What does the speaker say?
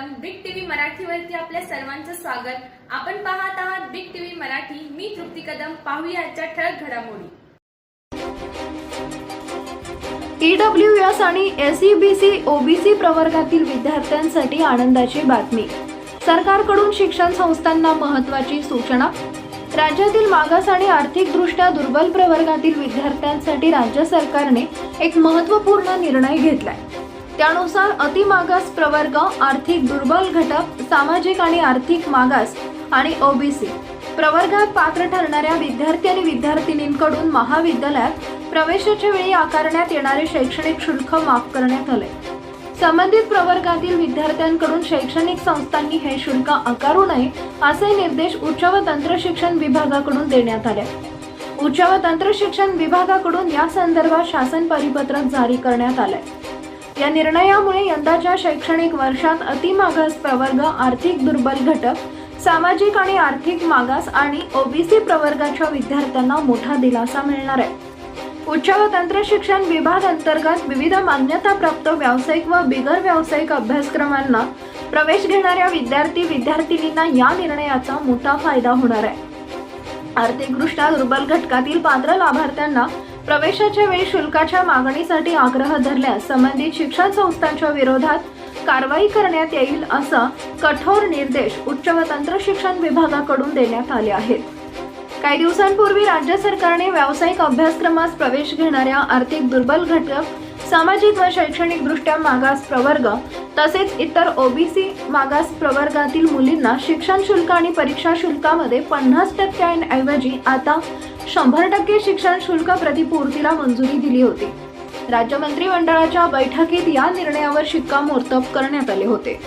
मराठीवरती आपल्या सर्वांचं स्वागत. आपण पाहत आहात बिग टीव्ही मराठी. मी तृप्ती कदम. पाहूया आजच्या ठळक घडामोडी. ईडब्ल्यू एस आणि S E B C OBC प्रवर्गातील विद्यार्थ्यांसाठी आनंदाची बातमी. सरकारकडून शिक्षण संस्थांना महत्वाची सूचना. राज्यातील मागास आणि आर्थिकदृष्ट्या दुर्बल प्रवर्गातील विद्यार्थ्यांसाठी राज्य सरकारने एक महत्त्वपूर्ण निर्णय घेतलाय. त्यानुसार अतिमागास प्रवर्ग आर्थिक दुर्बल घटक सामाजिक आणि आर्थिक मागास आणि ओबीसी प्रवर्गात पात्र ठरणाऱ्या विद्यार्थी आणि विद्यार्थिनींकडून महाविद्यालयात प्रवेशाच्या वेळी आकारण्यात येणारे शैक्षणिक शुल्क माफ करण्यात आले. संबंधित प्रवर्गातील विद्यार्थ्यांकडून शैक्षणिक संस्थांनी हे शुल्क आकारू नये असे निर्देश उच्च व तंत्र शिक्षण विभागाकडून देण्यात आले. उच्च व तंत्र शिक्षण विभागाकडून या संदर्भात शासन परिपत्रक जारी करण्यात आले. या निर्णयामुळे यंदाच्या शैक्षणिक वर्षात अतिमागास प्रवर्ग आर्थिक दुर्बल घटक सामाजिक आणि आर्थिक मागास आणि ओबीसी प्रवर्गाच्या विद्यार्थ्यांना मोठा दिलासा मिळणार आहे. उच्च व तंत्र शिक्षण विभाग अंतर्गत विविध मान्यताप्राप्त व्यावसायिक व बिगर व्यावसायिक अभ्यासक्रमांना प्रवेश घेणाऱ्या विद्यार्थी विद्यार्थिनींना या निर्णयाचा मोठा फायदा होणार आहे. आर्थिकदृष्ट्या दुर्बल घटकातील पात्र लाभार्थ्यांना प्रवेशाच्या वेळी शुल्काच्या मागणीसाठी आग्रह धरल्यास संबंधित शिक्षण संस्थांच्या विरोधात कारवाई करण्यात येईल असं कठोर निर्देश उच्च व तंत्र शिक्षण विभागाकडून देण्यात आले आहेत. काही दिवसांपूर्वी राज्य सरकारने व्यावसायिक अभ्यासक्रमास प्रवेश घेणाऱ्या आर्थिक दुर्बल घटक सामाजिक व शैक्षणिक दृष्ट्या मागास प्रवर्ग तसेच इतर ओबीसी मागास प्रवर्गातील मुलींना शिक्षण शुल्क आणि परीक्षा शुल्कामध्ये पन्नास टक्क्यांऐवजी आता शंभर टक्के शिक्षण शुल्क प्रतिपूर्तीला मंजुरी दिली होती. राज्य मंत्रिमंडळाच्या बैठकीत या निर्णयावर शिक्कामोर्तब करण्यात आले होते.